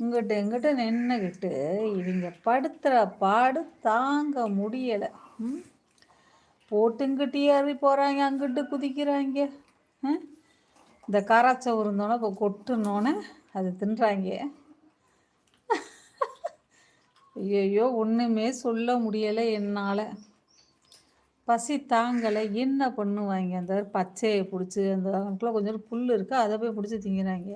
இங்கிட்ட இங்கிட்ட நின்றுக்கிட்டு இவங்க படுத்துகிற பாடு தாங்க முடியலை. ம்? போட்டுங்கிட்டு ஏறி போகிறாங்க அங்கிட்டு குதிக்கிறாங்க. இந்த காராச்சை உருந்தோன்னே இப்போ கொட்டுனோன்னே அது தின்றாங்க. ஐயோ ஒன்றுமே சொல்ல முடியலை என்னால். பசி தாங்கலை என்ன பண்ணுவாங்க? அந்த பச்சையை பிடிச்சி அந்த அங்கிட்ட கொஞ்சம் புல் இருக்குது அதை போய் பிடிச்சி திங்கிறாங்க.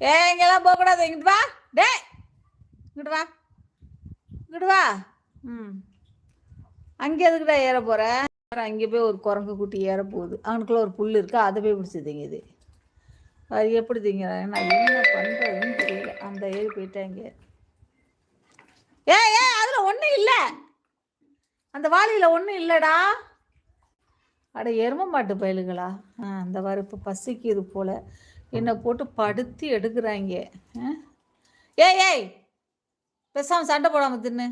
ஏ இங்கெல்லாம் போகக்கூடாது. இங்கிட்டு வா. டே இங்கிட்டு வா. இங்கிட்டு வா. ம். அங்கே எதுக்குடா ஏற போகிற அங்கே போய் ஒரு குரங்கு குட்டி ஏற போகுது. அவனுக்குள்ள ஒரு புல் இருக்குது அதை போய் பிடிச்சி திங்குது. அது எப்படி திங்கிறாங்க நான் என்ன பண்ணுறதுன்னு தெரியல. அந்த ஏறி போயிட்டாங்க ஏ ஏ அதில் ஒன்றும் இல்லை. அந்த வாளியில் ஒன்றும் இல்லைடா. அட எரும மாட்டு பயலுகளா? ஆ அந்த வர இப்போ பசிக்குது போல். என்னை போட்டு படுத்தி எடுக்கிறாங்க. ஏய் ஏய் பேசாமல் சண்டை போடாமல் தின்னு.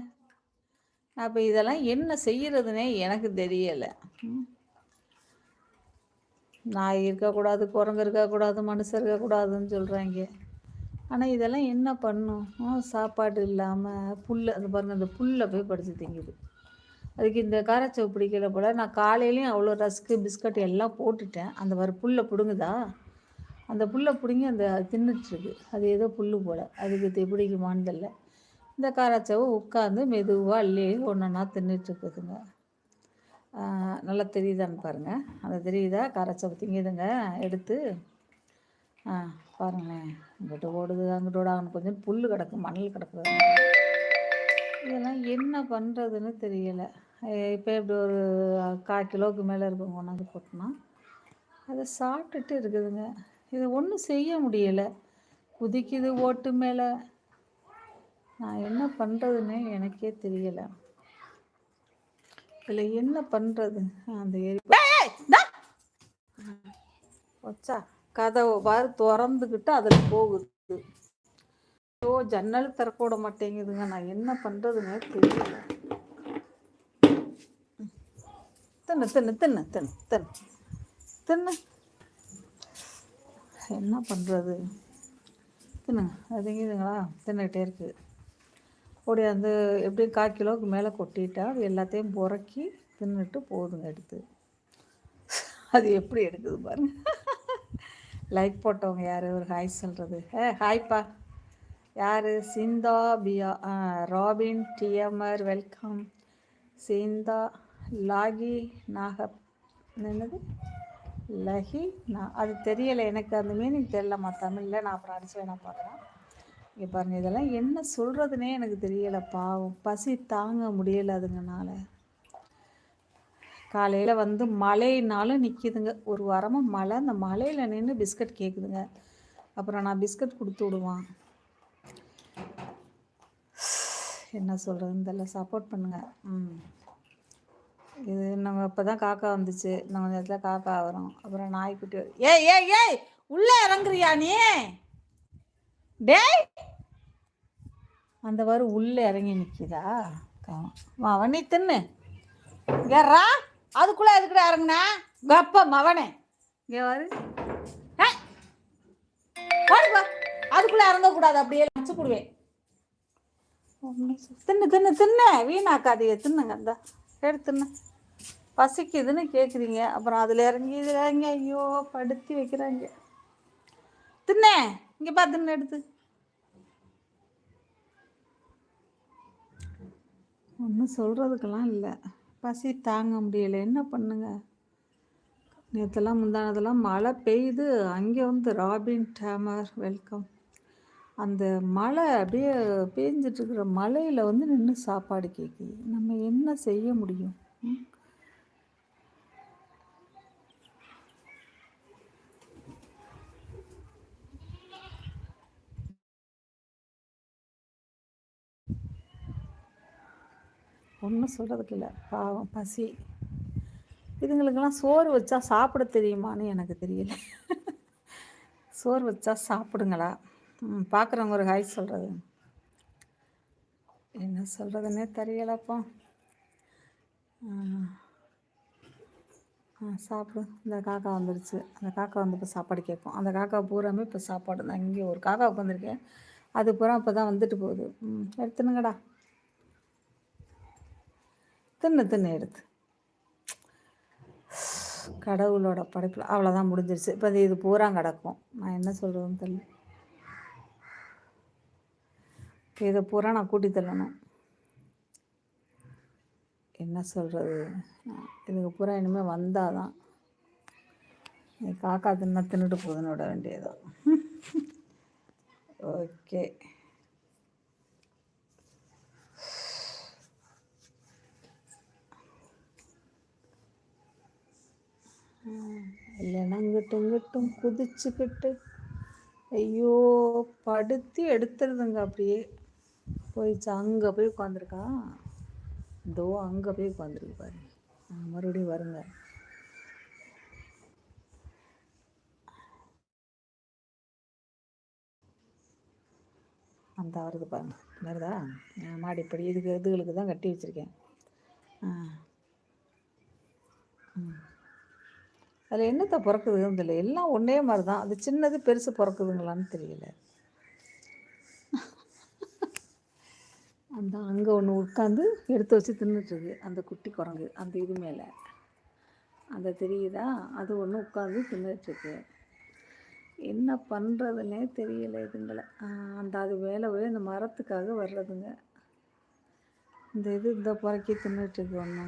அப்போ இதெல்லாம் என்ன செய்கிறதுனே எனக்கு தெரியலை. நாய் இருக்கக்கூடாது குரங்கு இருக்கக்கூடாது மனுஷர் இருக்கக்கூடாதுன்னு சொல்கிறாங்க ஆனால் இதெல்லாம் என்ன பண்ணும்? சாப்பாடு இல்லாமல் புல் அது பாருங்கள் அந்த புல்லை போய் படித்து திங்குது. அதுக்கு இந்த காரச்சவு பிடிக்கல போல் நான் காலையிலையும் அவ்வளோ ரஸ்க்கு பிஸ்கட் எல்லாம் போட்டுட்டேன். அந்த வர புல்லை பிடுங்குதா? அந்த புல்லை பிடுங்கி அந்த தின்னுட்டுருக்கு அது ஏதோ புல் போல். அதுக்கு பிடிக்குமான்னு தெரில. இந்த காராச்சாவை உட்காந்து மெதுவாக அள்ளி ஒன்றா தின்னுட்டுருக்குதுங்க நல்லா தெரியுதான்னு பாருங்கள் அந்த தெரியுதா? காராச்சாவை திங்குதுங்க. எடுத்து ஆ பாருங்களேன். இங்கிட்ட ஓடுது அங்கிட்ட ஓட. கொஞ்சம் புல் கிடக்கு மணல் கிடக்குது. இதெல்லாம் என்ன பண்ணுறதுன்னு தெரியலை. இப்போ இப்படி ஒரு கால் கிலோவுக்கு மேலே இருக்கும் கொண்டாந்து போட்டோன்னா அதை சாப்பிட்டுட்டு இருக்குதுங்க. இதை ஒன்றும் செய்ய முடியலை. குதிக்குது ஓட்டு மேலே. நான் என்ன பண்ணுறதுன்னே எனக்கே தெரியலை. இதில் என்ன பண்ணுறது அந்த ஏரி வச்சா கதவை பாரு திறந்துக்கிட்டு அதில் போகுது. ஓ ஜன்னல் திறக்க விட மாட்டேங்குதுங்க. நான் என்ன பண்ணுறதுன்னே தெரியல. தின்னு தின்னு தின்னு தின்னு தின்னு. தின்னு. என்ன பண்ணுறது தின்னுங்க. அதுங்க இதுங்களா தின்னுக்கிட்டே இருக்குது ஓடியாந்து எப்படியும் கால் கிலோவுக்கு மேலே கொட்டிட்டா அது எல்லாத்தையும் புறக்கி தின்னுட்டு போதுங்க எடுத்து. அது எப்படி எடுக்குது பாருங்க. லைக் போட்டவங்க யார்? ஒரு ஹாய் சொல்கிறது ஏ ஹாய்ப்பா யார்? சிந்தா பியா. Robin T M R welcome. சிந்தா லாகி நாகப். என்னது? லஹி நான் அது தெரியலை எனக்கு அந்த மீனிங் தெரியலம்மா தமிழில் நான் அப்புறம் அடிச்சு வேணா பார்க்குறேன் இங்கே பாருங்கள் இதெல்லாம் என்ன சொல்கிறதுனே எனக்கு தெரியலை பாவம் பசி தாங்க முடியலை அதுங்கனால. காலையில் வந்து மழைனாலும் நிற்கிதுங்க ஒரு வாரமாக மழை அந்த மலையில் நின்று பிஸ்கட் கேட்குதுங்க அப்புறம் நான் பிஸ்கட் கொடுத்து விடுவான். என்ன சொல்கிறதுன்னு தெரியல சப்போர்ட் பண்ணுங்கள் ம். இது நம்ம இப்போ தான் காக்கா வந்துச்சு. நம்ம கொஞ்சம் இடத்துல காக்கா வரும். அப்புறம் நாய்க்குட்டி ஏய் ஏய் ஏய் உள்ளே இறங்குறியா நீ? டேய்! அந்த வாரு உள்ளே இறங்கி நிற்கிதா மவன் நீ தின்னு. ஏறா அதுக்குள்ளே எதுக்குடா இறங்குனா? கப்ப மவனே. இங்கே வாரு அதுக்குள்ளே இறங்கக்கூடாது அப்படியே வச்சு கொடுவேன் தின்னு தின்னு தின்னு. வீணாக்காதையே தின்னுங்க அந்த எடுத்துன்னு பசிக்குதுன்னு கேட்குறீங்க அப்புறம் அதில் இறங்கி இதில் இறங்கி ஐயோ படுத்தி வைக்கிறாங்க. தின்னே இங்கே பா தின்னு எடுத்து. ஒன்றும் சொல்கிறதுக்கெல்லாம் இல்லை. பசி தாங்க முடியலை. என்ன பண்ணுங்க? நேற்றுலாம் முந்தானதெல்லாம் மழை பெய்யுது அங்கே வந்து ராபின் டேமர் வெல்கம். அந்த மழை அப்படியே பேஞ்சிட்ருக்கிற மழையில் வந்து நின்று சாப்பாடு கேட்குது நம்ம என்ன செய்ய முடியும்? ஒன்றும் சொல்கிறதுக்கு இல்லை. பாவம் பசி. இதுங்களுக்கெல்லாம் சோறு வச்சா சாப்பிட தெரியுமான்னு எனக்கு தெரியல. சோறு வச்சா சாப்பிடுங்களா? ம் பார்க்குறவங்க ஒரு ஹாய் சொல்கிறது என்ன சொல்கிறதுனே தெரியலப்பா. சாப்பிடு. இந்த காக்கா வந்துடுச்சு அந்த காக்கா வந்து இப்போ சாப்பாடு கேட்கும். அந்த காக்கா பூராமே இப்போ சாப்பாடு தான் இங்கே ஒரு காக்கா உட்காந்துருக்கேன் அது பூரா இப்போ தான் வந்துட்டு போகுது. ம் எடுத்துனுங்கடா. தின்னு தின்னு எடுத்து. கடவுளோட படைப்பில். அவ்வளோதான் முடிஞ்சிருச்சு. இப்போ இது பூரா கிடக்கும். நான் என்ன சொல்கிறதுன்னு தெரியல. இதை பூரா நான் கூட்டி தள்ளணும். என்ன சொல்கிறது இதுக்கு பூரா இனிமேல் வந்தால் தான் காக்கா தின்னா தின்னுட்டு போதுன்னு விட வேண்டியதான் ஓகே. இல்லைன்னா இங்கிட்டும் இங்கிட்டும் குதிச்சுக்கிட்டு ஐயோ படுத்தி எடுத்துருதுங்க அப்படியே போயிடுச்சு அங்கே போய் உட்காந்துருக்கா இதோ அங்கே போய் உட்காந்துருக்கு பாரு மறுபடியும் வருங்க அந்த வருது பாருங்க வருதா மாடிப்படி இதுக்கு இதுகளுக்கு தான் கட்டி வச்சுருக்கேன் ஆ ம் அதில் என்னத்தை பிறக்குதுன்னு தெரியல. எல்லாம் ஒன்றே மாதிரி தான் அது சின்னது பெருசு பிறக்குதுங்களான்னு தெரியல. அந்த அங்கே ஒன்று உட்காந்து எடுத்து வச்சு தின்னுட்டுருக்கு அந்த குட்டி குரங்கு அந்த இது மேலே. அந்த தெரியுதா? அது ஒன்று உட்காந்து தின்னுட்டுருக்கு என்ன பண்ணுறதுனே தெரியல இதுங்களை. அந்த அது மேலே போய் அந்த மரத்துக்காக வர்றதுங்க. இந்த இது இந்த புறக்கி தின்னுட்டுருக்கு ஒன்றுனா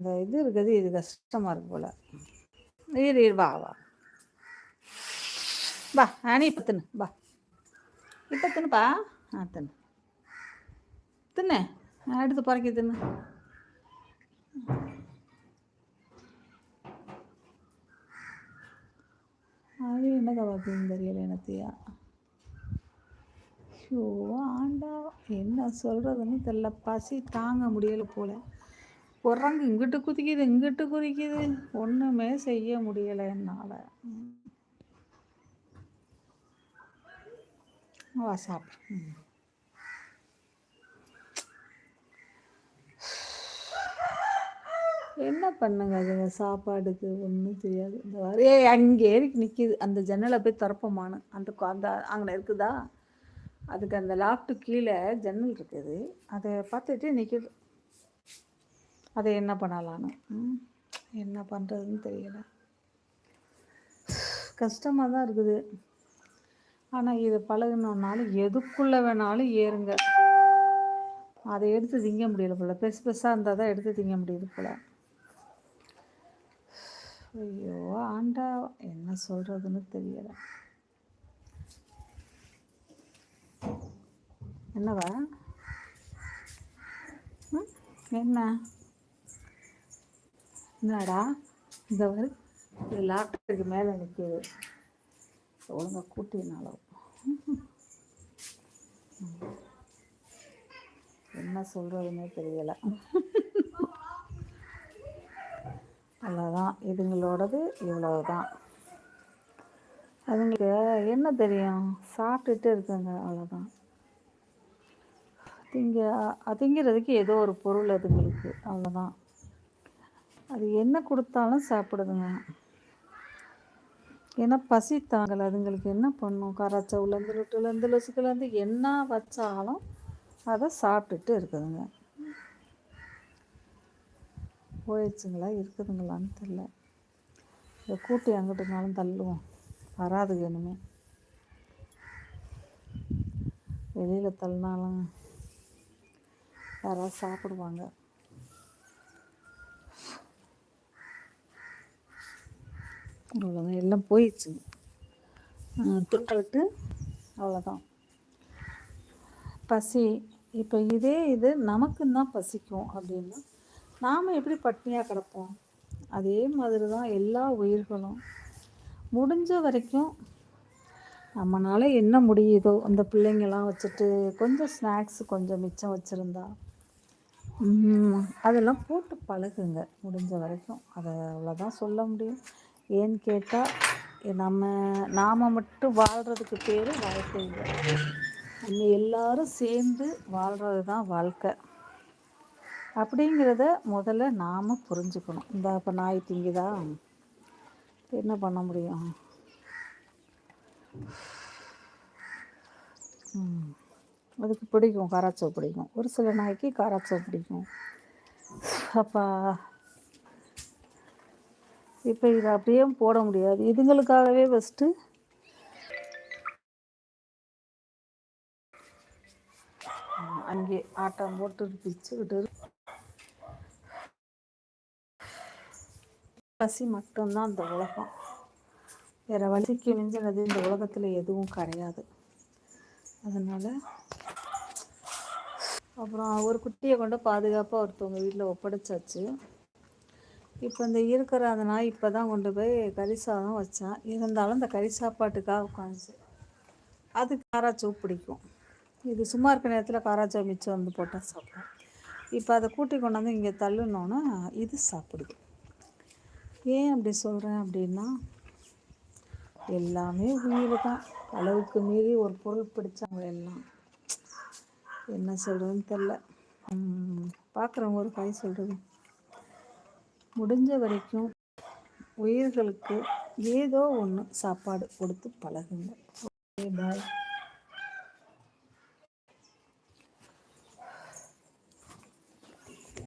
அந்த இது இருக்குது இது கஷ்டமாக இருக்கு போல். இரு வா வா. வா இப்போ தின்னு வா. இப்போ தின்னுப்பா. ஆ தின்னு. தின்னு. எடுத்து பறக்கி தின்னு. அது என்னக்கா பார்க்குதுன்னு தெரியல எனத்தையா ஷோ ஆண்டா என்ன சொல்கிறதுன்னு தெரில பசி தாங்க முடியலை போல். குரங்கு இங்கிட்டு குதிக்குது இங்கிட்டு குதிக்குது. ஒன்றுமே செய்ய முடியலை என்னால். வா சாப்பிடு. என்ன பண்ணுங்க அதுங்க சாப்பாடுக்கு ஒன்றும் தெரியாது. இந்த வரையே அங்கே ஏறிக்கு நிற்கிது அந்த ஜன்னலை போய் திறப்பமானு அந்த அந்த அங்கே இருக்குதா? அதுக்கு அந்த லாஃப்ட்டு கீழே ஜன்னல் இருக்குது. அதை பார்த்துட்டு நிற்கிது அதை என்ன பண்ணலான்னு என்ன பண்ணுறதுன்னு தெரியல. கஷ்டமாக தான் இருக்குது. ஆனால் இதை பழகினோன்னாலும் எதுக்குள்ளே வேணாலும் ஏறுங்க. அதை எடுத்து திங்க முடியல போல். பெருசு பெருசாக இருந்தால் தான் எடுத்து திங்க முடியுது போல். ஐயோ ஆண்டா என்ன சொல்கிறதுன்னு தெரியல. என்னவா? என்ன? என்னடா இந்த மாதிரி லாக்டருக்கு மேலே நிற்கிது ஒழுங்காக கூட்டினாலும் என்ன சொல்கிறதுனே தெரியலை. அவ்வளோதான் இதுங்களோடது இவ்வளோ தான் அதுங்களுக்கு என்ன தெரியும்? சாப்பிட்டுட்டு இருக்குங்க அவ்வளோதான் திங்க திங்கிறதுக்கு ஏதோ ஒரு பொருள் அதுங்களுக்கு. அவ்வளோதான் அது என்ன கொடுத்தாலும் சாப்பிடுதுங்க. ஏன்னா பசி தாங்கலை அதுங்களுக்கு என்ன பண்ணும்? கராச்சவுலேருந்து லுட்டுலேருந்து லொசுக்குலேருந்து என்ன வச்சாலும் அதை சாப்பிட்டுட்டு இருக்குதுங்க. போயிடுச்சுங்களா? இருக்குதுங்களான்னு தெரில இதை கூட்டி அங்கிட்டுனாலும் தள்ளுவோம். வராது வேணுமே வெளியில் தள்ளினாலும் யாராவது சாப்பிடுவாங்க. அவ்வளோதான் எல்லாம் போயிடுச்சு. துண்டல்ட்டு அவ்வளோதான் பசி இப்போ இதே இது நமக்குந்தான் பசிக்கும் அப்படின்னா நாம் எப்படி பட்னியாக கிடப்போம்? அதே மாதிரி தான் எல்லா உயிர்களும். முடிஞ்ச வரைக்கும் நம்மளால் என்ன முடியுதோ அந்த பிள்ளைங்கள்லாம் வச்சுட்டு கொஞ்சம் ஸ்நாக்ஸ் கொஞ்சம் மிச்சம் வச்சுருந்தா அதெல்லாம் போட்டு பழகுங்க. முடிஞ்ச வரைக்கும். அதை அவ்வளோதான் சொல்ல முடியும். ஏன்னு கேட்டால் நம்ம நாம் மட்டும் வாழ்கிறதுக்கு பேர் வாழ்க்கை இல்லை. நம்ம எல்லாரும் சேர்ந்து வாழ்கிறது தான் வாழ்க்கை. அப்படிங்கிறத முதல்ல நாம் புரிஞ்சுக்கணும். இந்த இப்போ நாய் திங்குதா? என்ன பண்ண முடியும்? அதுக்கு பிடிக்கும் காராச்சோ பிடிக்கும். ஒரு சில நாய்க்கு காராச்சோ பிடிக்கும். அப்பா இப்போ இதை அப்படியே போட முடியாது. இதுங்களுக்காகவே ஃபஸ்ட்டு அங்கே ஆட்டம் போட்டு பிச்சுக்கிட்டு பசி மட்டும்தான் அந்த உலகம். வேற வலிக்கு மிஞ்சினது இந்த உலகத்தில் எதுவும் கிடையாது. அதனால் அப்புறம் ஒரு குட்டியை கொண்டு பாதுகாப்பாக ஒருத்தவங்க வீட்டில் ஒப்படைச்சாச்சு. இப்போ இந்த இருக்கிற அந்த நாய் இப்போ தான் கொண்டு போய் கறி சாதம் வச்சேன். இருந்தாலும் இந்த கறி சாப்பாட்டுக்காக உட்காந்துச்சு. அதுக்கு காராச்சோ பிடிக்கும். இது சும்மா இருக்க நேரத்தில் காராச்சோ மிச்சம் வந்து போட்டால் சாப்பிடும். இப்போ அதை கூட்டி கொண்டாந்து இங்கே தள்ளுனோன்னா இது சாப்பிடுது. ஏன் அப்படி சொல்கிறேன் அப்படின்னா எல்லாமே உயிர் தான் அளவுக்கு மீறி ஒரு பொருள் பிடிச்சாங்க எல்லாம். என்ன சொல்கிறதுன்னு தெரில பார்க்குறவங்க ஒரு காய் சொல்கிறது முடிஞ்ச வரைக்கும் உயிர்களுக்கு ஏதோ ஒன்று சாப்பாடு கொடுத்து பழகுங்க. பாய்